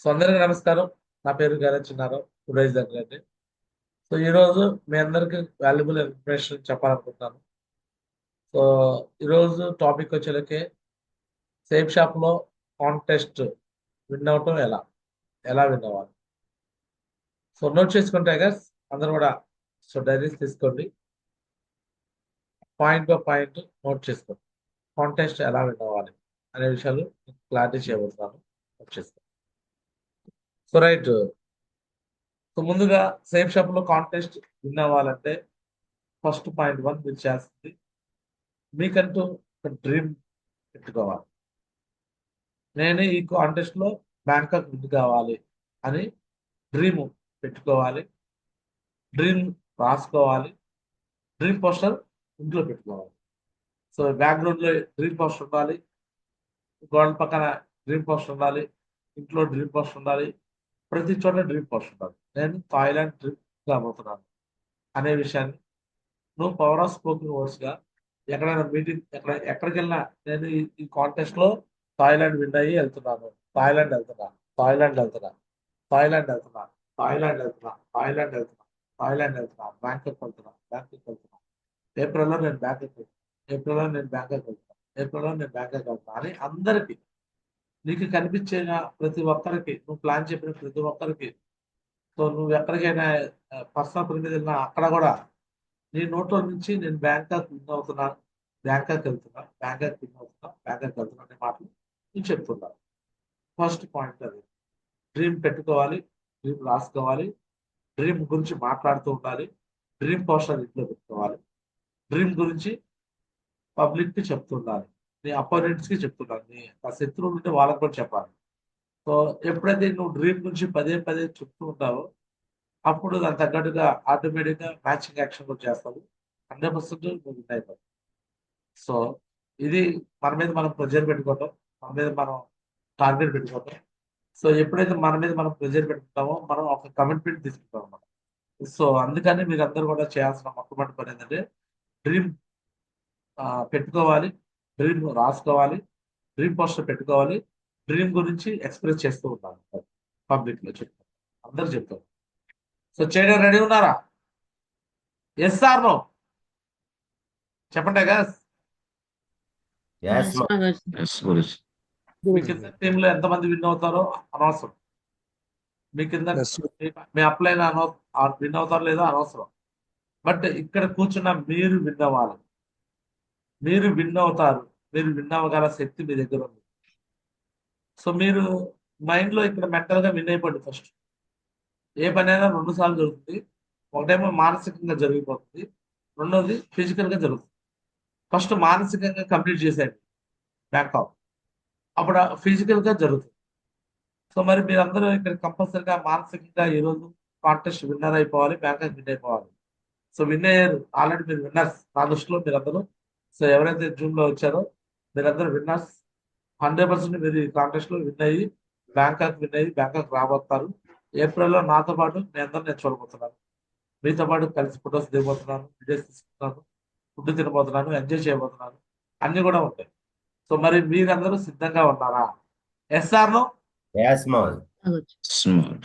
So అందరికీ నమస్కారం. నా పేరు గారే ఉదయ్ దగ్గర దగ్గరండి సో ఈరోజు మీ అందరికి వాల్యుబుల్ ఇన్ఫర్మేషన్ చెప్పాలనుకుంటున్నాను. సో ఈరోజు టాపిక్ వచ్చేలకి సేఫ్ షాప్లో కాంటెస్ట్ విన్ అవటం ఎలా? ఎలా విన్ అవ్వాలి? సో నోట్ చేసుకుంటే గస్ అందరూ కూడా సో డైరీస్ తీసుకోండి. పాయింట్ బై పాయింట్ నోట్ చేసుకోండి. కాంటెస్ట్ ఎలా విన్ అవ్వాలి అనే విషయాలు క్లారిటీ చేయబోతున్నాను. నోట్ చేసుకోండి. సో రైట్ సో ముందుగా సేఫ్ షాప్లో కాంటెస్ట్ విన్ అవ్వాలంటే ఫస్ట్ పాయింట్ వన్ మీరు చేస్తుంది మీకంటూ ఒక డ్రీమ్ పెట్టుకోవాలి. నేను ఈ కాంటెస్ట్లో బ్యాంకాక్ విన్ కావాలి అని డ్రీమ్ పెట్టుకోవాలి. డ్రీమ్ రాసుకోవాలి. డ్రీమ్ పోస్టర్ ఇంట్లో పెట్టుకోవాలి. సో బ్యాక్గ్రౌండ్లో డ్రీమ్ పోస్టర్ ఉండాలి. గోడ పక్కన డ్రీమ్ పోస్టర్ ఉండాలి. ఇంట్లో డ్రీమ్ పోస్టర్ ఉండాలి. ప్రతి చోట డ్రీమ్ పోస్ట్ నేను థాయిలాండ్ డ్రిప్ కాబోతున్నాను అనే విషయాన్ని. నువ్వు పవర్ ఆఫ్ స్పోకింగ్ వర్డ్స్గా ఎక్కడైనా మీటింగ్ ఎక్కడ ఎక్కడికి వెళ్ళినా నేను ఈ- కాంటెస్ట్లో కాంటెస్ట్లో థాయిలాండ్ విన్ అయ్యి వెళ్తున్నాను. థాయిలాండ్ వెళ్తున్నా థాయిలాండ్ వెళ్తున్నా థాయిలాండ్ వెళ్తున్నా థాయిలాండ్ వెళ్తున్నా థాయిలాండ్ వెళ్తున్నా థాయిలాండ్ వెళ్తున్నా బ్యాంకాక్ వెళ్తున్నా బ్యాంకాక్ వెళ్తున్నా ఏప్రిల్లో నేను బ్యాంకాక్ వెళ్తున్నా ఏప్రిల్లో నేను బ్యాంకాక్ వెళ్తున్నా ఏప్రిల్లో నేను బ్యాంకాక్ వెళ్తున్నా అని అందరికీ నీకు కనిపించే ప్రతి ఒక్కరికి నువ్వు ప్లాన్ చెప్పిన ప్రతి ఒక్కరికి సో నువ్వు ఎక్కడికైనా పర్సనల్ పని మీద వెళ్ళినా అక్కడ కూడా నీ నోట్లో నుంచి నేను బ్యాంకాక్ విన్ అవుతున్నాను బ్యాంకాక్ వెళ్తున్నా బ్యాంకాక్ విన్ అవుతున్నా బ్యాంకాక్ వెళ్తున్నా అనే మాటలు నేను చెప్తున్నాను ఫస్ట్ పాయింట్ అది. డ్రీమ్ పెట్టుకోవాలి డ్రీమ్ రాసుకోవాలి డ్రీమ్ గురించి మాట్లాడుతూ ఉండాలి డ్రీమ్ పోస్టర్ ఇంట్లో పెట్టుకోవాలి డ్రీమ్ గురించి పబ్లిక్కి చెప్తుండాలి నీ అపోనెంట్స్కి చెప్తున్నాను. నీ ఆ శత్రువులు ఉంటే వాళ్ళకి కూడా చెప్పాలి. సో ఎప్పుడైతే నువ్వు డ్రీమ్ గురించి పదే పదే చెప్తూ ఉంటావో అప్పుడు దాని తగ్గట్టుగా ఆటోమేటిక్గా మ్యాచింగ్ యాక్షన్ కూడా చేస్తావు. హండ్రెడ్ పర్సెంట్ నువ్వు అయిపోతుంది సో ఇది మన మీద మనం ప్రెజర్ పెట్టుకోవటం మన మీద మనం టార్గెట్ పెట్టుకోవటం సో ఎప్పుడైతే మన మీద మనం ప్రెజర్ పెట్టుకుంటామో మనం ఒక కమిట్మెంట్ తీసుకుంటాం అన్నమాట. సో అందుకని మీరు అందరూ కూడా చేయాల్సిన మొట్టమొదటి పని ఏంటంటే డ్రీమ్ పెట్టుకోవాలి. డ్రీమ్ రాసుకోవాలి డ్రీమ్ పోస్టర్ పెట్టుకోవాలి డ్రీమ్ గురించి ఎక్స్ప్రెస్ చేస్తూ ఉండాలి. పబ్లిక్లో చెప్తాను. అందరు చెప్తారు. సో చేయడం రెడీ ఉన్నారా? ఎస్ సార్ నో చెప్పండి గస్ Yes, ma. Yes, Guruji. మీ కింద టీమ్లో ఎంతమంది విన్ అవుతారో అనవసరం. మీ కింద మీ- మీ అప్లైన్ విన్ అవుతారో లేదో అనవసరం. బట్ ఇక్కడ కూర్చున్న మీరు విన్ అవ్వాలి. మీరు విన్ అవుతారు మీరు విన్ అవ్వగల శక్తి మీ దగ్గర ఉంది. సో మీరు మైండ్లో ఇక్కడ మెంటల్గా విన్ అయిపోండి ఫస్ట్. ఏ పని అయినా రెండు సార్లు జరుగుతుంది. ఒకటేమో మానసికంగా జరిగిపోతుంది. రెండోది ఫిజికల్గా జరుగుతుంది. ఫస్ట్ మానసికంగా కంప్లీట్ చేసేయండి. బ్యాకప్ అప్పుడు ఫిజికల్గా జరుగుతుంది. సో మరి మీరందరూ ఇక్కడ కంపల్సరిగా మానసికంగా ఈ రోజు కాంటెస్ట్ విన్నర్ అయిపోవాలి. బ్యాంకాక్ విన్ అయిపోవాలి సో విన్ అయ్యారు ఆల్రెడీ మీరు విన్నర్స్. నా దృష్టిలో మీరందరూ సో ఎవరైతే జూన్లో వచ్చారో మీరందరూ విన్నర్స్. హండ్రెడ్ పర్సెంట్ మీరు ఈ కాంటెస్ట్లో విన్ అయ్యి బ్యాంకాక్ విన్ అయ్యి బ్యాంకాక్ రాబోతారు ఏప్రిల్లో నాతో పాటు మీ అందరూ నేను చూడబోతున్నాను. మీతో పాటు కలిసి ఫొటోస్ దిగబోతున్నాను వీడియోస్ తీసుకుంటున్నాను ఫుడ్ తినబోతున్నాను ఎంజాయ్ చేయబోతున్నాను. అన్ని కూడా ఉంటాయి. సో మరి మీరందరూ సిద్ధంగా ఉన్నారా? Yes or no Yes, ma. Smart.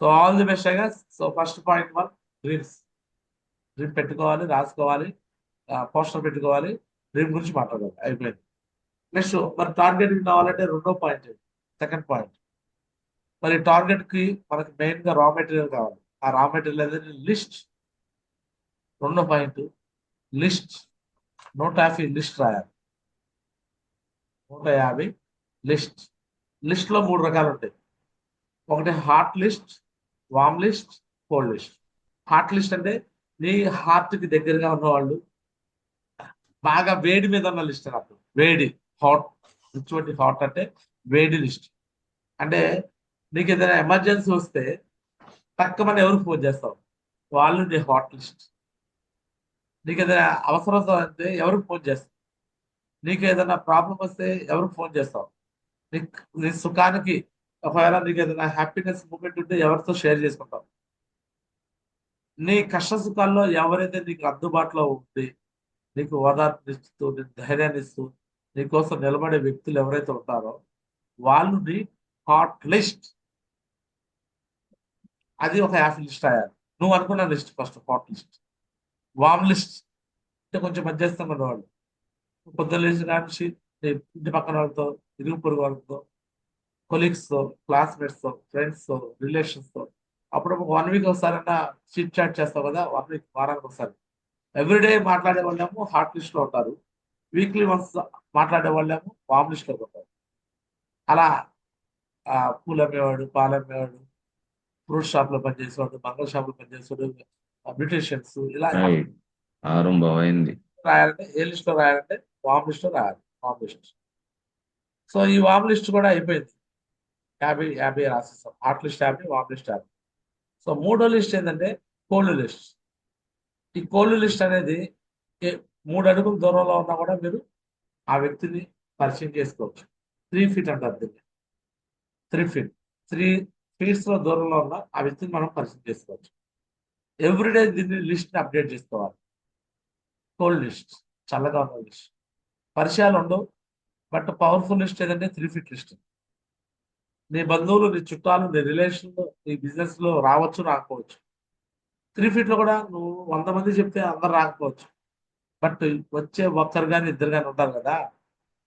So all the best so first point one dreams dream పెట్టుకోవాలి రాసుకోవాలి. పోస్టర్ పెట్టుకోవాలి. డ్రీమ్ గురించి మాట్లాడాలి అయిపోయింది. నెక్స్ట్ మరి టార్గెట్ కావాలంటే రెండో పాయింట్ సెకండ్ పాయింట్ మరి టార్గెట్కి మనకి మెయిన్గా రా మెటీరియల్ కావాలి. ఆ రా మెటీరియల్ అనేది లిస్ట్ రెండో పాయింట్ లిస్ట్ నూట యాభై లిస్ట్ రాయాలి. నూట యాభై లిస్ట్ లిస్ట్లో మూడు రకాలు ఉంటాయి. ఒకటి hot list warm list cold list hot list అంటే నీ హార్ట్కి దగ్గరగా ఉన్నవాళ్ళు బాగా వేడి మీద ఉన్న లిస్ట్ నాకు. వేడి హాట్ ఇటువంటి హాట్ అంటే వేడి లిస్ట్. అంటే నీకు ఏదైనా ఎమర్జెన్సీ వస్తే తక్కువని ఎవరు ఫోన్ చేస్తావు? వాళ్ళు నీ హాట్ లిస్ట్. నీకు ఏదైనా అవసరం అయితే ఎవరికి ఫోన్ చేస్తావు? నీకు ఏదైనా ప్రాబ్లం వస్తే ఎవరికి ఫోన్ చేస్తావు? నీ నీ సుఖానికి ఒకవేళ నీకు ఏదైనా హ్యాపీనెస్ మూమెంట్ ఉంటే ఎవరితో షేర్ చేసుకుంటావు? నీ కష్ట సుఖాల్లో ఎవరైతే నీకు అందుబాటులో ఉంది నీకు ఓదార్పునిస్తూ నీకు ధైర్యాన్ని ఇస్తూ నీకోసం నిలబడే వ్యక్తులు ఎవరైతే ఉంటారో వాళ్ళు నీ హాట్ లిస్ట్. అది ఒక యాభై లిస్ట్ అయ్యారు నువ్వు అనుకున్న list first hot list. Warm list. అంటే కొంచెం మధ్యస్థంగా ఉన్నవాళ్ళు. పొద్దున్న లేచిన కానించి నీ ఇంటి పక్కన వాళ్ళతో ఇరుగు పొరుగు వాళ్ళతో కొలీగ్స్తో క్లాస్మేట్స్తో ఫ్రెండ్స్తో రిలేషన్స్తో. అప్పుడు వన్ వీక్ ఒకసారి ఒకసారైనా చిట్ చాట్ చేస్తావు కదా వన్ వీక్ వారానికి ఒకసారి ఎవ్రీడే మాట్లాడే వాళ్ళేమో హాట్ లిస్ట్లో ఉంటారు. వీక్లీ వన్స్ మాట్లాడే వాళ్ళేమో వామ్ లిస్ట్లో ఉంటారు. అలా పూలు అమ్మేవాడు పాలు అమ్మేవాడు ఫ్రూట్ షాప్లో పనిచేసేవాడు మంగళ షాప్లో పనిచేసేవాడు బ్యూటిషియన్స్ ఇలా హాయ్ ఆరంభం అయింది రాయాలంటే ఏ లిస్ట్లో రాయాలంటే వామ్ లిస్ట్లో రాయాలి వామ్ లిస్ట్ సో ఈ వామ్ లిస్ట్ కూడా అయిపోయింది. యాభై యాభై రాసేస్తాం హాట్ లిస్ట్ యాభై వామ్ లిస్ట్ యాభై. సో మూడో లిస్ట్ ఏంటంటే కోల్డ్ లిస్ట్ ఈ కోల్డ్ లిస్ట్ అనేది ఏ- మూడు అడుగుల దూరంలో ఉన్నా కూడా మీరు ఆ వ్యక్తిని పరిచయం చేసుకోవచ్చు. త్రీ ఫీట్ అంటారు దీన్ని. Three feet. త్రీ ఫీట్స్ దూరంలో ఉన్న ఆ వ్యక్తిని మనం పరిచయం చేసుకోవచ్చు. ఎవ్రీడే దీన్ని లిస్ట్ని అప్డేట్ చేసుకోవాలి. Cold list. చల్లగా ఉన్న లిస్ట్. పరిచయాలు ఉండవు. బట్ పవర్ఫుల్ లిస్ట్ ఏదంటే త్రీ ఫీట్ లిస్ట్. నీ బంధువులు నీ చుట్టాలు నీ రిలేషన్లు నీ బిజినెస్లో రావచ్చు రాకపోవచ్చు. త్రీ ఫీట్లో కూడా నువ్వు వంద మంది చెప్తే అందరు రాకపోవచ్చు. బట్ వచ్చే ఒక్కరు కానీ ఇద్దరు కానీ ఉంటారు కదా.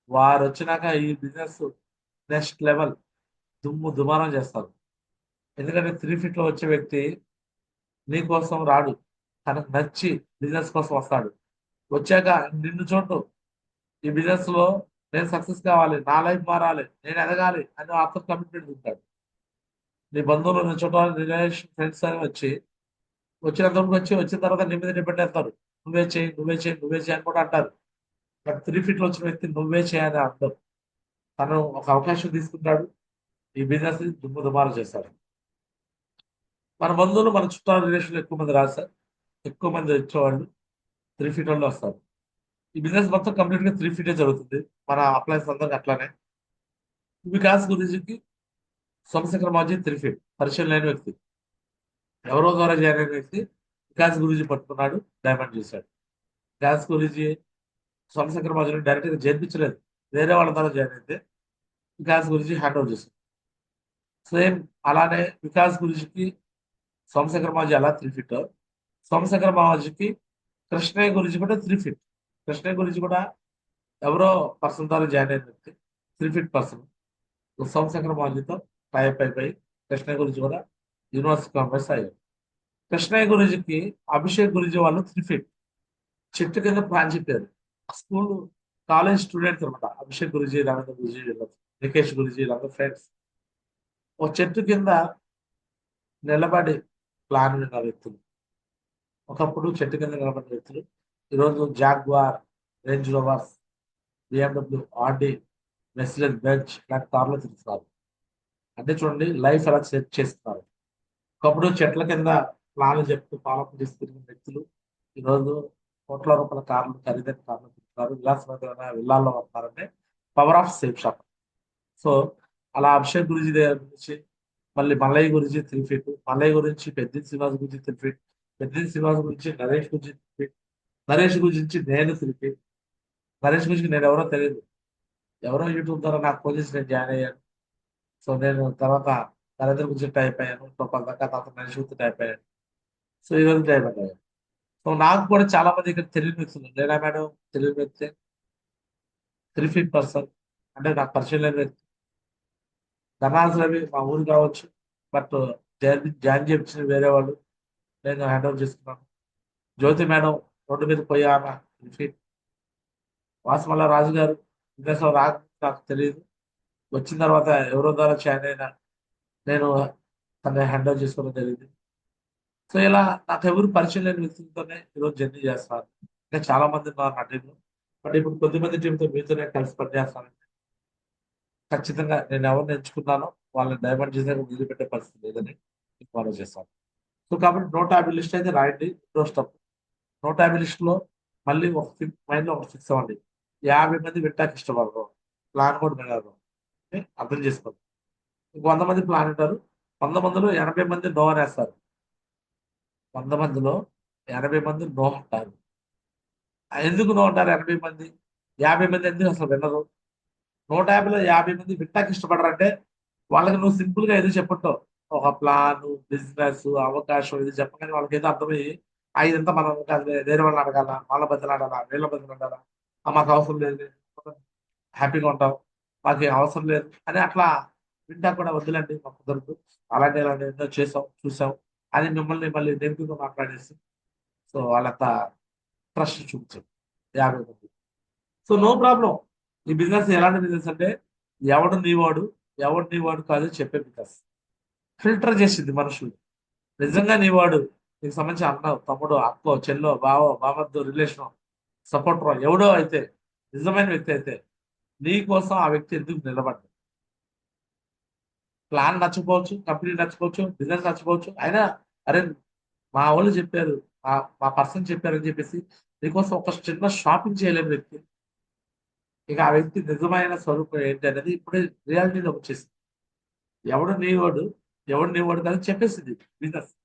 వారు వచ్చినాక ఈ బిజినెస్ నెక్స్ట్ లెవెల్ దుమ్ము దుమారం చేస్తారు. ఎందుకంటే త్రీ ఫీట్లో వచ్చే వ్యక్తి నీ కోసం రాడు. తనకు నచ్చి బిజినెస్ కోసం వస్తాడు. వచ్చాక నిన్ను చోటు ఈ బిజినెస్లో నేను సక్సెస్ కావాలి నా లైఫ్ మారాలి నేను ఎదగాలి అని అతను కమిట్మెంట్ ఉంటాడు. నీ బంధువులు నీ చుట్టాలు రిలేషన్ ఫ్రెండ్స్ అని వచ్చి వచ్చినంతవరకు వచ్చి వచ్చిన తర్వాత నీ మీద డిపెండ్ అవుతారు నువ్వే చేయి నువ్వే చేయి నువ్వే చేయి అని కూడా అంటారు. బట్ త్రీ ఫీట్లో వచ్చిన వ్యక్తి నువ్వే చేయని అంటారు. తను ఒక అవకాశం తీసుకుంటాడు. ఈ బిజినెస్ దుమ్ము దుమారం చేస్తాడు. మన బంధువులు మన చుట్టాల రిలేషన్ ఎక్కువ మంది రాస్తారు ఎక్కువ మంది వచ్చేవాళ్ళు త్రీ ఫీట్ వాళ్ళు వస్తారు. ఈ బిజినెస్ మొత్తం కంప్లీట్గా త్రీ ఫీటే జరుగుతుంది. మన అప్లయన్స్ అందరికి అట్లానే. వికాస్ గురించి సోమశేఖర మాజీ త్రీ ఫీట్ పరిచయం లేని వ్యక్తి. ఎవరో ద్వారా జాయిన్ అయిన వ్యక్తి వికాస్ గురించి పట్టుకున్నాడు డైమండ్ చేశాడు. వికాస్ గురించి సోమశేఖర మాజీని డైరెక్ట్గా చేర్పించలేదు వేరే వాళ్ళ ద్వారా జాయిన్ అయితే వికాస్ గురించి హ్యాండ్ ఓవర్ చేశాడు. సేమ్ అలానే వికాస్ గురించికి సోమశంకర మాజీ అలా త్రీ ఫిట్ సోమశంకర మాజీకి కృష్ణయ్య గురించి కూడా త్రీ ఫిట్ కృష్ణయ్య గురించి కూడా ఎవరో పర్సన్ ద్వారా జాయిన్ అయిన త్రీ ఫిట్ పర్సన్ సోమశంకర మాజీతో టైప్ అయిపోయి కృష్ణయ్య గురించి కూడా యూనివర్సిటీ కాంగ్రెస్ అయ్యారు కృష్ణయ్య గురించికి అభిషేక్ గురించి వాళ్ళు త్రీ చెట్టు కింద ప్లాన్ చెప్పారు. స్కూల్ కాలేజ్ స్టూడెంట్స్ అనమాట అభిషేక్ గురించి రవీంద్ర గురుజీ నికేష్ గురించి వీళ్ళందరూ ఫ్రెండ్స్. ఒక చెట్టు కింద నిలబడి ప్లాన్ విన్న వ్యక్తులు. ఒకప్పుడు చెట్టు కింద నిలబడిన వ్యక్తులు. ఈరోజు Jaguar Range Rovers BMW Audi Mercedes Benz ఇలాంటి కార్లు తిరుగుతున్నారు. అంటే చూడండి లైఫ్ ఎలా సెట్ చేస్తున్నారు. ఒకప్పుడు చెట్ల కింద ప్లాన్లు చెప్తూ పాలన చేసి తిరిగిన వ్యక్తులు ఈరోజు కోట్ల రూపాయల కార్లు ఖరీదైన కార్లు తింటున్నారు విలాసవంతమైన విల్లాల్లో వస్తున్నారంటే power of Safe Shop. So అలా అభిషేక్ గురించి దగ్గర నుంచి మళ్ళీ మల్లయ్య గురించి త్రీ ఫీట్ మల్లయ్య గురించి పెద్ద శ్రీనివాస్ గురించి త్రీ ఫీట్ పెద్ద శ్రీనివాస్ గురించి నరేష్ గురించి త్రీ ఫీట్ నరేష్ గురించి నేను త్రీ ఫీట్ నరేష్ గురించి నేను ఎవరో తెలియదు. ఎవరో యూట్యూబ్ ద్వారా నాకు ఫోన్ నేను జాయిన్ అయ్యాను. సో నేను తర్వాత నరేంద్ర గురించి టైప్ అయ్యాను టోపల్ దాకా తర్వాత గురించి టైప్ అయ్యాను సో ఈ రోజు టైప్ అయ్యాను సో నాకు కూడా చాలా మంది ఇక్కడ తెలియని వ్యక్తులు లేదా మేడం? తెలియని వ్యక్తి? త్రీ ఫీట్ పర్సన్ అంటే నాకు పరిచయం లేని వ్యక్తి. ధనాజ్ రవి మా ఊరు కావచ్చు బట్ జాయిన్ జాయిన్ చేయించిన వేరే వాళ్ళు. నేను హ్యాండ్ ఓవర్ చేసుకున్నాను. జ్యోతి మేడం రోడ్డు మీద పోయి ఆమె త్రీ ఫీట్ రాజు గారు విదేశం రాక నాకు తెలియదు. వచ్చిన తర్వాత ఎవరో ద్వారా జాయిన్ అయినా నేను తన హ్యాండిల్ చేసుకోవడం జరిగింది. సో ఇలా నాకు ఎవరు పరిచయం లేని వ్యక్తులతోనే ఈరోజు జర్నీ చేస్తాను. ఇంకా చాలా మంది ఉన్నారు నా టీంలో బట్ ఇప్పుడు కొద్దిమంది టీంతో మీతోనే కలిసి పనిచేస్తానండి ఖచ్చితంగా నేను ఎవరిని ఎంచుకున్నానో వాళ్ళని డైమండ్ చేసే వదిలిపెట్టే పరిస్థితి లేదని ఫాలో చేస్తాను. సో కాబట్టి నోట్ యాభై లిస్ట్ అయితే రాయండి. రెండో స్టప్ నూట యాభై లిస్ట్లో మళ్ళీ ఒక ఫిక్ మైండ్లో ఒక ఫిక్స్ అవ్వండి. యాభై మంది వింటాకి ఇష్టపడరు. ప్లాన్ కూడా వినరు. అర్థం చేసుకోండి ఇంక వంద మంది ప్లాన్ ఉంటారు. వంద మందిలో ఎనభై మంది నో అనేస్తారు. వంద మందిలో ఎనభై మంది నో అంటారు. ఎందుకు నో అంటారు ఎనభై మంది? యాభై మంది ఎందుకు అసలు వినరు? నూట యాభైలో యాభై మంది వింటాకి ఇష్టపడరు అంటే వాళ్ళకి నువ్వు సింపుల్గా ఏదో చెప్పుంటావు ఒక ప్లాన్ బిజినెస్ అవకాశం ఇది చెప్పగానే వాళ్ళకి ఏదో అర్థమయ్యి "ఆ, ఇదంతా మనం కాదు వేరే వాళ్ళని అడగాల? వాళ్ళ బద్దలాడాలా వీళ్ళ బద్దలు అడాలా మాకు అవసరం లేదు హ్యాపీగా ఉంటాం. మాకు అవసరం లేదు అని అట్లా వింటా కూడా వద్దులండి మాకు కుదరదు. అలాంటి ఇలాంటి ఎన్నో చేసాం చూసాం. అని మిమ్మల్ని మళ్ళీ నెగిటివ్ మాట్లాడేసి సో వాళ్ళంతా ట్రస్ట్ చూపించారు యాభై మంది. So no problem. ఈ బిజినెస్ ఎలాంటి బిజినెస్ అంటే ఎవడు నీవాడు ఎవడు నీవాడు కాదు చెప్పే బిజినెస్. ఫిల్టర్ చేసింది మనుషులు. నిజంగా నీవాడు నీకు సంబంధించి అన్న తమ్ముడు అక్కో చెల్లో బావో బామద్దు రిలేషన్ సపోర్టర్ ఎవడో అయితే నిజమైన వ్యక్తి అయితే నీ కోసం ఆ వ్యక్తి ఎందుకు నిలబడ్డాడు? ప్లాన్ నచ్చకపోవచ్చు కంపెనీ నచ్చకపోవచ్చు బిజినెస్ నచ్చకపోవచ్చు. అయినా అరే మా వాళ్ళు చెప్పారు మా మా పర్సన్ చెప్పారు అని చెప్పేసి నీకోసం ఒక చిన్న షాపింగ్ చేయలేని వ్యక్తి. ఇక ఆ వ్యక్తి నిజమైన స్వరూపం ఏంటి అనేది ఇప్పుడే రియాలిటీలోకి వచ్చేసింది. ఎవడు నీవాడు ఎవడు నీవాడు కానీ చెప్పేసింది బిజినెస్.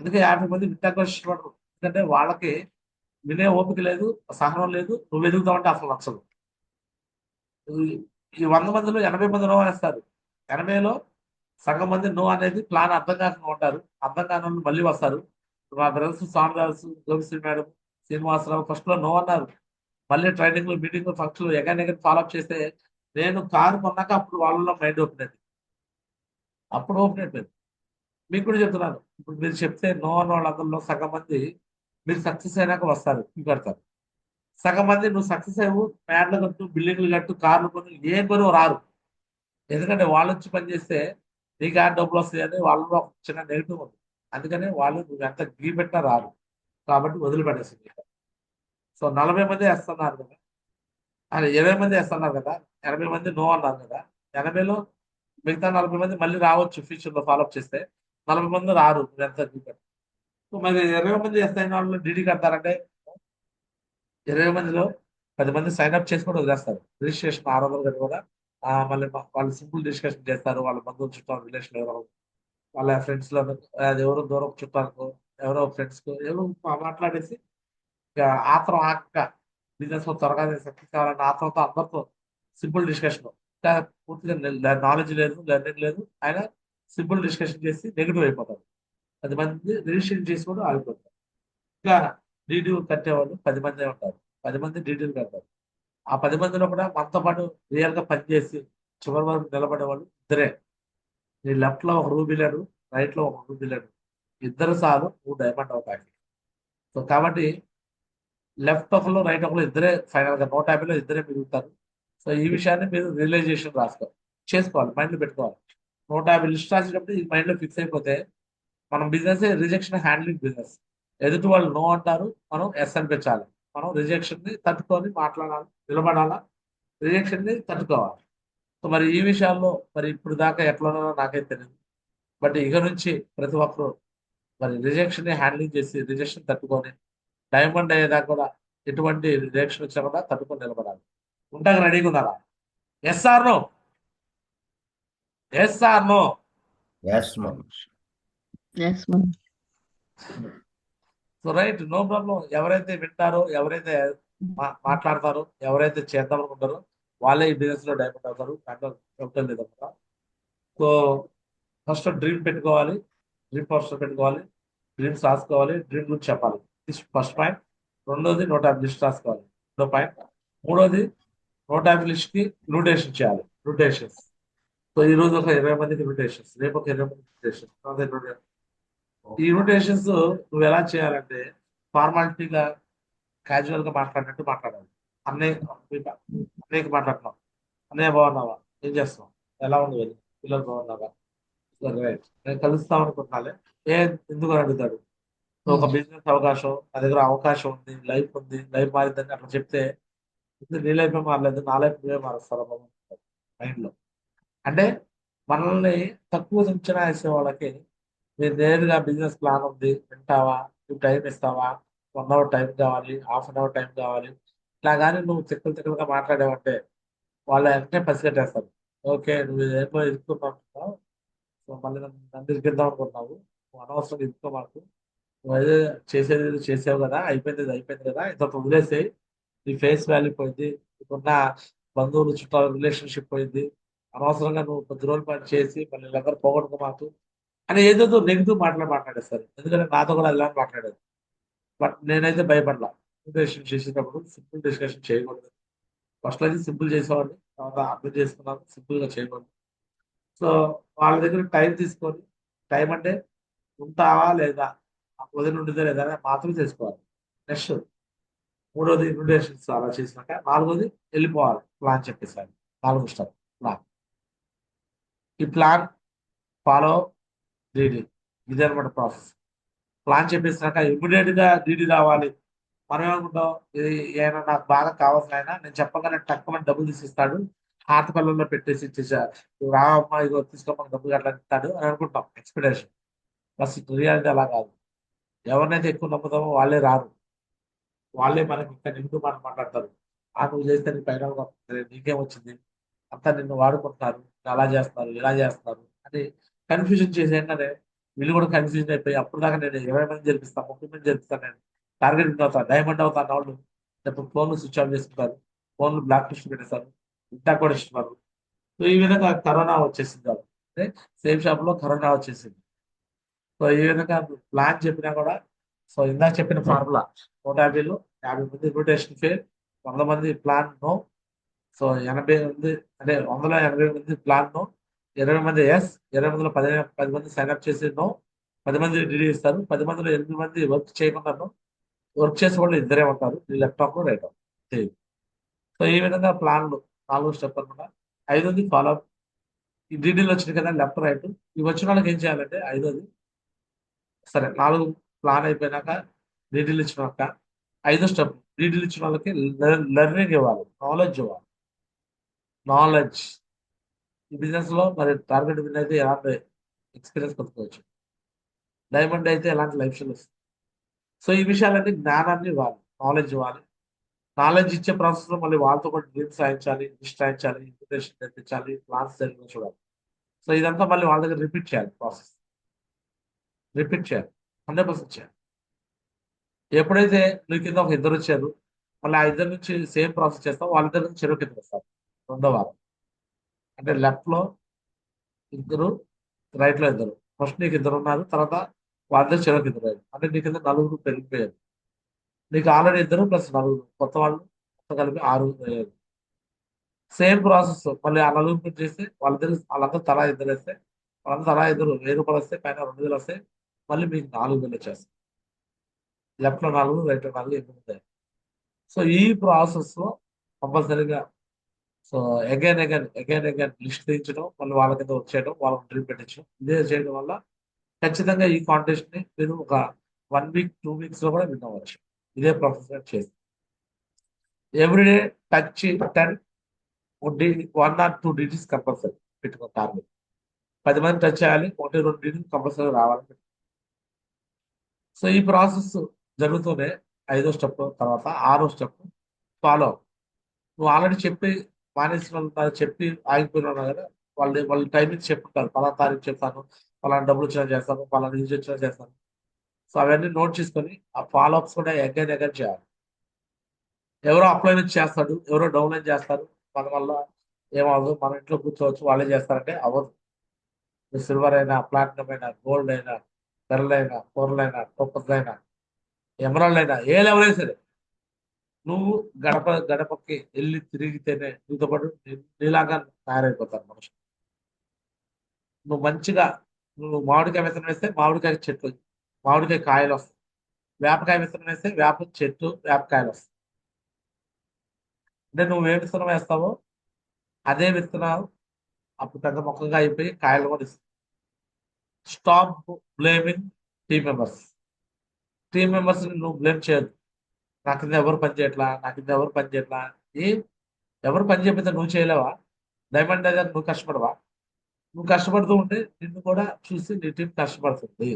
అందుకే యాభై మంది వింటాకు ఇష్టపడరు. ఎందుకంటే వాళ్ళకి వినే ఓపిక లేదు సహనం లేదు నువ్వు ఎదుగుతావంటే అసలు నచ్చదు. ఈ- వంద మందిలో ఎనభై మంది వేస్తారు ఎనభైలో సగం మంది నో అనేది ప్లాన్ అర్థం కాకుండా ఉంటారు. అర్థం కాని మళ్ళీ వస్తారు. మా బ్రదర్స్ స్వామిదాస్ గోపిశ్రీ మేడం శ్రీనివాసరావు ఫస్ట్లో నో అన్నారు. మళ్ళీ ట్రైనింగ్ మీటింగ్ ఫంక్షన్లు ఎగన్ ఎగన్ ఫాలో అప్ చేస్తే నేను కారు కొన్నాక అప్పుడు వాళ్ళలో మైండ్ ఓపెన్ అయింది అప్పుడు ఓపెన్ అయిపోయింది. మీకు కూడా చెప్తున్నాను. ఇప్పుడు మీరు చెప్తే నో అన్న వాళ్ళందరిలో సగం మంది మీరు సక్సెస్ అయినాక వస్తారు కడతారు. సగం మంది నువ్వు సక్సెస్ అయ్యవు ప్యాడ్లు కట్టు బిల్డింగ్లు కట్టు కార్లు కొని ఏ కొను రారు. ఎందుకంటే వాళ్ళు వచ్చి పని చేస్తే నీకు ఆ డబ్బులు వస్తాయని వాళ్ళలో చిన్న నెగిటివ్ ఉంది. అందుకని వాళ్ళు నువ్వు ఎంత గీ పెట్టినా రారు కాబట్టి వదిలిపెట్టేసింది సో నలభై మంది వేస్తున్నారు కదా. అదే ఇరవై మంది వేస్తున్నారు కదా. ఎనభై మంది నో అన్నారు కదా. ఎనభైలో మిగతా నలభై మంది మళ్ళీ రావచ్చు ఫ్యూచర్లో ఫాలోఅప్ చేస్తే. నలభై మంది రారు ఎంత గీ సో మరి ఇరవై మంది వేస్తాయిన వాళ్ళు డీడీ కడతారంటే? ఇరవై మందిలో పది మంది సైన్ అప్ చేసి వదిలేస్తారు. రిజిస్ట్రేషన్ ఆరు వందలు కట్టి కూడా మళ్ళీ వాళ్ళు సింపుల్ డిస్కషన్ చేస్తారు. వాళ్ళ బంధువులు చుట్టాలు రిలేషన్ ఎవరో వాళ్ళ ఫ్రెండ్స్లో అది ఎవరో దూరం చుట్టాలకు ఎవరో ఫ్రెండ్స్ ఎవరో మాట్లాడేసి ఇక ఆత్రం ఆక బిజినెస్లో త్వరగా సక్సెస్ కావాలని ఆత్రంతో అందరితో సింపుల్ డిస్కషన్ ఇంకా పూర్తిగా నాలెడ్జ్ లేదు లెర్నింగ్ లేదు. ఆయన సింపుల్ డిస్కషన్ చేసి నెగిటివ్ అయిపోతారు. పది మంది రిజిస్ట్రేషన్ చేసి కూడా ఆగిపోతారు. ఇంకా డీడీ కట్టేవాళ్ళు పది మంది ఉంటారు. పది మంది డీడీలు కడతారు. ఆ పది మందిలో కూడా మనతో పాటు రియల్గా పనిచేసి చివరి వరకు నిలబడే వాళ్ళు ఇద్దరే. నీ లెఫ్ట్లో ఒక రూబీ లేడు రైట్లో ఒక రూబీ ఇద్దరు సార్లు నువ్వు డైమండ్ అవుతాయి సో కాబట్టి లెఫ్ట్ ఒకళ్ళు రైట్ ఒకళ్ళు ఇద్దరే ఫైనల్గా. నూట యాభైలో ఇద్దరే మిగులుతారు. సో ఈ విషయాన్ని మీరు రియలైజేషన్ రాసుకో చేసుకోవాలి మైండ్లో పెట్టుకోవాలి. నూట యాభై లిస్ట్ రాసేటప్పుడు ఈ మైండ్లో ఫిక్స్ అయిపోతే మనం బిజినెస్ రిజెక్షన్ హ్యాండ్లింగ్ బిజినెస్ ఎదుటి వాళ్ళు నో అంటారు మనం ఎస్ అనిపించాలి మనం రిజెక్షన్ని తట్టుకొని మాట్లాడాలి నిలబడాలా? రిజెక్షన్ని తట్టుకోవాలి. సో మరి ఈ విషయాల్లో మరి ఇప్పుడు దాకా ఎట్లా ఉన్నారో నాకైతే తెలియదు బట్ ఇక నుంచి ప్రతి ఒక్కరు మరి రిజెక్షన్ని హ్యాండ్లింగ్ చేసి రిజెక్షన్ తట్టుకొని డైమండ్ అయ్యేదాకా కూడా ఎటువంటి రిజెక్షన్ వచ్చినా కూడా తట్టుకొని నిలబడాలి. ఉంటాక రెడీగా ఉన్నారా? Yes or no yes or no Yes, ma'am. Yes, ma'am. So right no problem ఎవరైతే వింటారో ఎవరైతే మాట్లాడతారో ఎవరైతే చేద్దాం అనుకుంటారో వాళ్ళే ఈ బిజినెస్లో డైమండ్ అవుతారు. దాంట్లో డౌట్ లేదన్నమాట సో ఫస్ట్ డ్రీమ్ పెట్టుకోవాలి డ్రీమ్ పోస్టర్ పెట్టుకోవాలి డ్రీమ్స్ రాసుకోవాలి డ్రీమ్ గురించి చెప్పాలి. ఫస్ట్ పాయింట్ రెండోది నూట యాభై లిస్ట్ రాసుకోవాలి. రెండో పాయింట్ మూడోది నూట యాభై లిస్ట్కి ఇన్విటేషన్ చేయాలి. ఇన్విటేషన్స్ సో ఈ రోజు ఒక ఇరవై మందికి ఇన్విటేషన్స్ రేపు ఒక ఇరవై మందికి ఇన్విటేషన్ ఈ ఇన్విటేషన్స్ నువ్వు ఎలా చేయాలంటే ఫార్మాలిటీగా క్యాజువల్గా మాట్లాడినట్టు మాట్లాడాలి. అన్నయ్య అన్నయ్యకి మాట్లాడుతున్నావు అన్నయ్య బాగున్నావా? ఏం చేస్తున్నావు? ఎలా ఉంది వెళ్ళి? పిల్లలు బాగున్నావా రైట్ నేను కలుస్తాం అనుకుంటున్నాలే. ఏ ఎందుకు? అని అడుగుతాడు. ఒక బిజినెస్ అవకాశం నా దగ్గర అవకాశం ఉంది లైఫ్ ఉంది లైఫ్ మారిందని అట్లా చెప్తే నీ లైఫ్ మారలేదు? నా లైఫ్ నువ్వే మారుస్తారా మైండ్లో అంటే మనల్ని తక్కువ అంచనా వేసే వాళ్ళకి మీరు నేరుగా బిజినెస్ ప్లాన్ ఉంది. వింటావా? నువ్వు టైం ఇస్తావా? వన్ అవర్ టైం కావాలి హాఫ్ అన్ అవర్ టైం కావాలి. ఇట్లా కానీ నువ్వు చిక్కులు తిక్కలుగా మాట్లాడావంటే వాళ్ళు వెంటనే పసిగట్టేస్తారు. ఓకే నువ్వు ఏమో ఇరుక్కున్నావు సో మళ్ళీ నన్ను నన్ను ఇరికిద్దాం అనుకున్నావు నువ్వు అనవసరం ఇరుక్కో మాకు. నువ్వు అదే చేసేది చేసావు కదా అయిపోయింది అయిపోయింది కదా ఇంత వదిలేసేయి. నీ ఫేస్ వాల్యూ పోయింది. నీకున్న బంధువులు చుట్టాల రిలేషన్షిప్ పోయింది. అనవసరంగా నువ్వు కొద్ది రోజులు పని చేసి మళ్ళీ ఎవరు పోగొట్టుకో మాకు. అని ఏదేదో నెగిటివ్ మాటలు సార్. ఎందుకంటే నాతో కూడా అలా మాట్లాడారు బట్ నేనైతే భయపడలా. డిస్కషన్ చేసేటప్పుడు సింపుల్ డిస్కషన్ చేయకూడదు. ఫస్ట్ అయితే సింపుల్ చేసేవాడిని తర్వాత అర్థం చేసుకున్నాను సింపుల్గా చేయకూడదు. సో వాళ్ళ దగ్గర టైం తీసుకొని టైం అంటే ఉంటావా లేదా? ఉదయం ఉండితే లేదా అని మాత్రం చేసుకోవాలి. నెక్స్ట్ మూడోది ఇన్విటేషన్స్ అలా చేసినాక నాలుగోది వెళ్ళిపోవాలి. ప్లాన్ చెప్పేసాను నాలుగు స్టెప్ ప్లాన్ ఈ ప్లాన్ ఫాలో డీడీ ఇది అనమాట ప్రాసెస్. ప్లాన్ చెప్పేసినాక ఇమీడియట్గా డీడీ రావాలి. మనం ఏమనుకుంటాం ఇది ఏమైనా నాకు బాగా కావాల్సిన ఆయన నేను చెప్పగానే టక్కుమని డబ్బులు తీసిస్తాడు. హాత పళ్ళల్లో పెట్టేసి ఇచ్చేసా. రా అమ్మా ఇగో తీసుకోమని డబ్బులు అట్లా ఇస్తాడు అని అనుకుంటాం. ఎక్స్పెక్టేషన్. ప్లస్ రియాలిటీ అలా కాదు. ఎవరినైతే ఎక్కువ నమ్ముతామో వాళ్ళే రారు. వాళ్ళే మనకి ఇంకా నిండు మనం మాట్లాడతారు. ఆ నువ్వు చేస్తే నీ పైన నీకేం వచ్చింది? అంతా నిన్ను వాడుకుంటున్నారు. అలా చేస్తారు ఇలా చేస్తారు అని కన్ఫ్యూజన్ చేసేయంగానే వీళ్ళు కూడా కన్ఫ్యూజన్ అయిపోయి అప్పుడు దాకా నేను ఇరవై మంది జరిపిస్తాను ముప్పై మంది జరిపిస్తాను నేను. టార్గెట్ అవుతా అవుతాను డైమండ్ అవుతాను వాళ్ళు. లేకపోతే ఫోన్లు స్విచ్ ఆఫ్ చేసుకుంటారు. ఫోన్లు బ్లాక్ లిస్ట్ పెట్టేస్తారు. ఇంటా కూడా ఇస్తున్నారు సో ఈ విధంగా కరోనా వచ్చేసింది వాళ్ళు అంటే సేమ్ షాప్లో కరోనా వచ్చేసింది. సో ఈ విధంగా ప్లాన్ చెప్పినా కూడా సో ఇందాక చెప్పిన ఫార్ములా నూట యాభైలో యాభై మంది ఇన్విటేషన్ ఫెయిల్ వంద మంది ప్లాన్ నో సో ఎనభై మంది అంటే వందలో ఎనభై మంది ప్లాన్ నో ఇరవై మంది ఎస్ ఇరవై మందిలో పది పది మంది సైన్ అప్ చేసి నో పది మంది డిడీ ఇస్తారు పది మందిలో ఎనిమిది మంది వర్క్ చేయకుండా వర్క్ చేసే వాళ్ళు ఇద్దరే ఉంటారు. ల్యాప్టాప్ రైట్ ఆఫ్ సో ఈ విధంగా ప్లాన్లు నాలుగు స్టెప్ అనమాట. ఐదోది ఫాలో ఈ డీడీలు వచ్చినాయి కదా లెఫ్ట్ రైట్ ఇవి వచ్చిన వాళ్ళకి ఏం చేయాలంటే ఐదోది సరే నాలుగు ప్లాన్ అయిపోయినాక డీడీలు ఇచ్చినాక ఐదో స్టెప్ డీడీలు ఇచ్చిన వాళ్ళకి లెర్నింగ్ ఇవ్వాలి. నాలెడ్జ్ ఇవ్వాలి. నాలెడ్జ్ ఈ బిజినెస్లో మరి టార్గెట్ విన్ అయితే ఎలాంటి ఎక్స్పీరియన్స్ కొనుక్కోవచ్చు? డైమండ్ అయితే ఎలాంటి లైఫ్ స్టైల్ వస్తుంది? సో ఈ విషయాలన్నీ జ్ఞానాన్ని ఇవ్వాలి నాలెడ్జ్ ఇవ్వాలి. నాలెడ్జ్ ఇచ్చే ప్రాసెస్లో మళ్ళీ వాళ్ళతో కూడా డ్రీమ్స్ సాధించాలి లిస్ట్ రాయించాలి ఇన్విటేషన్ తెప్పించాలి ప్లాన్స్ జరిగిన చూడాలి. సో ఇదంతా మళ్ళీ వాళ్ళ దగ్గర రిపీట్ చేయాలి ప్రాసెస్ రిపీట్ చేయాలి. హండ్రెడ్ పర్సెంట్ చేయాలి. ఎప్పుడైతే నువ్వు కింద ఒక ఇద్దరు వచ్చారు మళ్ళీ ఆ ఇద్దరు నుంచి సేమ్ ప్రాసెస్ చేస్తాం వాళ్ళిద్దరు నుంచి చెరువు కింద వస్తారు రెండో వారం. అంటే లెఫ్ట్లో ఇద్దరు రైట్లో ఇద్దరు. ఫస్ట్ నీకు ఇద్దరు ఉన్నారు తర్వాత వాళ్ళ చివరికి ఇద్దరు అయ్యారు. అంటే నీ కింద నలుగురు పెరిగిపోయారు. నీకు ఆల్రెడీ ఇద్దరు ప్లస్ నలుగురు. కొత్త వాళ్ళు కలిపి ఆరు అయ్యారు. సేమ్ ప్రాసెస్ మళ్ళీ ఆ నలుగురు చేస్తే వాళ్ళిద్దరు వాళ్ళందరూ తలా ఇద్దరు వేస్తే వాళ్ళందరూ తలా ఇద్దరు వెయ్యి రూపాయలు వస్తే పైన రెండు వేలు వస్తాయి మళ్ళీ మీకు నాలుగు వేలు వచ్చేస్తాయి. లెఫ్ట్లో నాలుగు రైట్లో నాలుగు ఎనిమిది ఉంటాయి సో ఈ ప్రాసెస్లో కంపల్సరీగా so again again again again list తీయించడం మళ్ళీ వాళ్ళ కింద వచ్చేయడం వాళ్ళకి డ్రీమ్ పెట్టించడం. ఇదే చేయడం వల్ల ఖచ్చితంగా ఈ కాంటెస్ట్ని మీరు ఒక వన్ వీక్ టూ వీక్స్లో కూడా విన్ అవ్వచ్చు. ఇదే ప్రాసెస్ చేసి. Everyday touch ten one or two DTs compulsory పెట్టుకున్న టార్గెట్ పది మంది టచ్ చేయాలి ఒకటి రెండు డిటీస్ కంపల్సరీ రావాలి. సో ఈ ప్రాసెస్ జరుగుతూనే ఐదో స్టెప్ తర్వాత ఆరో స్టెప్ ఫాలో నువ్వు ఆల్రెడీ చెప్పి మానేసిన చెప్పి ఆగిపోయిన కదా వాళ్ళు వాళ్ళ టైమింగ్స్ చెప్పుంటారు. పలానా తారీఖు చెప్తాను పలానా డబ్బులు వచ్చినా చేస్తాను పలానా యూజ్ వచ్చినా చేస్తాను. సో అవన్నీ నోట్ చేసుకొని ఆ ఫాలో అప్స్ కూడా ఎగ్గైన్ ఎగ్గైన్ చేయాలి. ఎవరో అప్లైన్ చేస్తాడు ఎవరో డౌన్లైన్ చేస్తారు మన వల్ల ఏమవ్వదు మన ఇంట్లో కూర్చోవచ్చు వాళ్ళే చేస్తారంటే అవ్వదు. సిల్వర్ అయినా ప్లాటినం అయినా గోల్డ్ అయినా బెర్ల్ అయినా కోర్లు అయినా అయినా ఎమరాల్డ్ అయినా ఏ లెవెల్ అయినా సరే. నువ్వు గడప గడపకి వెళ్ళి తిరిగితేనే నీతో పాటు నీలాగా తయారైపోతారు మనుషులు. నువ్వు మంచిగా నువ్వు మామిడికాయ విత్తనం వేస్తే మామిడికాయ చెట్లు మామిడికాయ కాయలు వస్తాయి. వేపకాయ విత్తనం వేస్తే వేప చెట్టు వేపకాయలు వస్తాయి. అంటే నువ్వు ఏ విత్తనం వేస్తావో అదే విత్తనాలు అప్పుడు పెద్ద మొక్కగా అయిపోయి కాయలు కూడా ఇస్తాయి. Stop blaming team members team మెంబర్స్ని నువ్వు బ్లేమ్ చేయొద్దు. నా కింద ఎవరు పని చేయట్లా? నా కింద ఎవరు పని చేయట్లా? ఏ? ఎవరు పని చేయకపోతే నువ్వు చేయలేవా? డైమండ్ దగ్గర నువ్వు కష్టపడవా? నువ్వు కష్టపడుతూ ఉంటే నిన్ను కూడా చూసి నీ టీం కష్టపడుతుంది.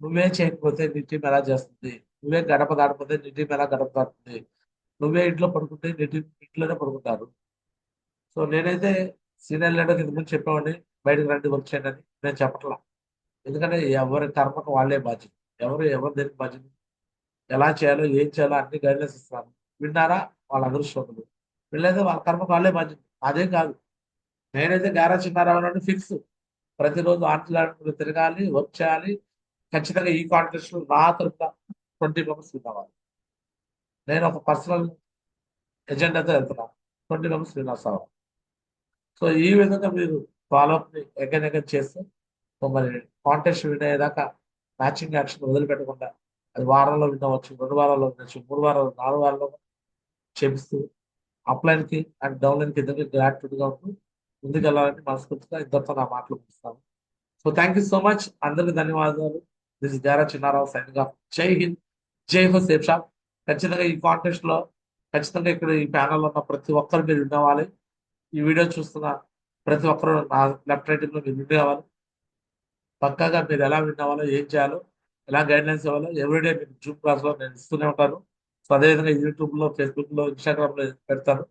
నువ్వే చేయకపోతే నీ టీం ఎలా చేస్తుంది? నువ్వే గడప దాటిపోతే నీ టీం ఎలా గడప దాటుతుంది? నువ్వే ఇంట్లో పడుకుంటే నీ టీం ఇంట్లోనే పడుకుంటారు. సో నేనైతే సీనియర్ లీడర్ ఇంత ముందు చెప్పేవాడిని బయటకు రండి వర్క్ చేయండి అని. నేను చెప్పట్లా. ఎందుకంటే ఎవరి కర్మకు వాళ్ళే బాధ్యత ఎవరు ఎవరు దేనికి బాధ్యత ఎలా చేయాలో ఏం చేయాలో అన్ని గైడ్లైన్స్ ఇస్తాను. విన్నారా? వాళ్ళ అదృష్టవంతులు వీళ్ళైతే వాళ్ళ కర్మకు వాళ్ళే బాధ్యత. అదేం కాదు. నేనైతే గారా చిన్నారావు అని ఫిక్స్ ప్రతిరోజు ఆటలాడుకుంటూ తిరగాలి వర్క్ చేయాలి. ఖచ్చితంగా ఈ కాంటెస్ట్లో నా తరఫున ట్వంటీ మెంబర్స్ విన్ అవ్వాలి నేను ఒక పర్సనల్ ఎజెండాతో వెళ్తున్నాను ట్వంటీ మెంబర్స్ విన్నర్స్ అవ్వాలి సో ఈ విధంగా మీరు ఫాలోఅప్ని ని ఎగన్ ఎగన్ చేస్తూ కాంటెస్ట్ విన్ అయ్యేదాకా మ్యాచింగ్ యాక్షన్ వదిలిపెట్టకుండా అది వారంలో వినవచ్చు రెండు వారాల్లో వినవచ్చు మూడు వారాలు నాలుగు వారాల్లో క్షమిస్తూ అప్లైన్కి అండ్ డౌన్లైన్కి ఇద్దరికి గ్రాట్యూడ్గా ఉంటూ ముందుకెళ్ళాలని మనస్ఫూర్తిగా ఇద్దరితో నా మాటలు ముగిస్తాను. So thank you so much అందరికి ధన్యవాదాలు. దిస్ గారా చిన్నారావు సైన్గా జై హింద్ జై హో సేఫ్ షాప్ ఖచ్చితంగా ఈ కాంటెస్ట్లో ఖచ్చితంగా ఇక్కడ ఈ ప్యానల్ ఉన్న ప్రతి ఒక్కరు మీరు వినవాలి ఈ వీడియో చూస్తున్న ప్రతి ఒక్కరు నా లెఫ్ట్ రైట్లో మీరు విన్ కావాలి పక్కాగా మీరు ఎలా విన్ అవ్వాలో ఏం చేయాలో ఎలా గైడ్ లైన్స్ ఇవ్వాలో ఎవ్రీడే మీకు జూమ్ క్లాస్లో నేను ఇస్తూనే ఉంటాను. సో అదేవిధంగా యూట్యూబ్లో ఫేస్బుక్లో ఇన్స్టాగ్రామ్లో పెడతాను.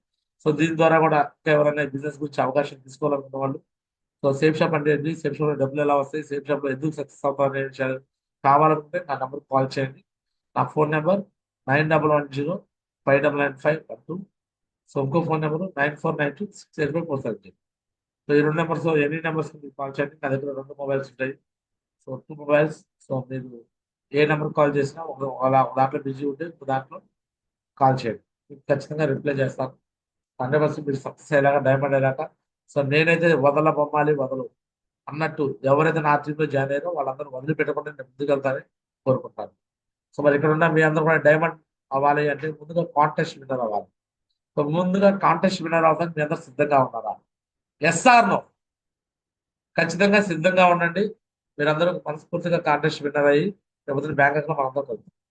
సో దీని ద్వారా కూడా ఎవరైనా బిజినెస్ గురించి అవకాశం తీసుకోవాలనుకున్న వాళ్ళు సో సేఫ్ షాప్ అంటే ఏంటి? సేఫ్ షాప్లో డబ్బులు ఎలా వస్తాయి? సేఫ్ షాప్లో ఎందుకు సక్సెస్ అవుతారు అనే విషయాలు కావాలనుకుంటే నా నెంబర్ కాల్ చేయండి. నా phone number nine double one zero five double nine five one two so ఇంకో phone number nine four nine two six eight five four seven so ఈ రెండు నెంబర్స్ ఎన్ని నెంబర్స్ మీరు కాల్ చేయండి. నా దగ్గర రెండు మొబైల్స్ ఉంటాయి. సో టూ మొబైల్స్ సో మీరు ఏ నెంబర్ కాల్ చేసినా ఒక ఒక దాంట్లో బిజీ ఉంటే ఇంకో దాంట్లో కాల్ చేయండి. మీకు ఖచ్చితంగా రిప్లై చేస్తాను. హండ్రెడ్ పర్సెంట్ మీరు సక్సెస్ అయ్యేలాగా డైమండ్ అయ్యేలాగా సో నేనైతే వదల బొమ్మాలి వదలు అన్నట్టు ఎవరైతే నా టీంలో జాయిన్ అయ్యారో వాళ్ళందరూ వదిలిపెట్టకుండా నేను ముందుకెళ్తానని కోరుకుంటాను. సో మరి ఇక్కడ ఉన్న మీ అందరూ కూడా డైమండ్ అవ్వాలి అంటే ముందుగా కాంటెస్ట్ విన్నర్ అవ్వాలి. సో ముందుగా కాంటెస్ట్ విన్నర్ అవ్వడానికి మీ అందరూ సిద్ధంగా ఉన్నారా? ఎస్ ఆర్ నో ఖచ్చితంగా సిద్ధంగా ఉండండి. మీరందరూ మనస్ఫూర్తిగా కాంటెస్ట్ విన్నర్ అయ్యి లేకపోతే బ్యాంక్ అక్కడ మనందరం కలుగుతాం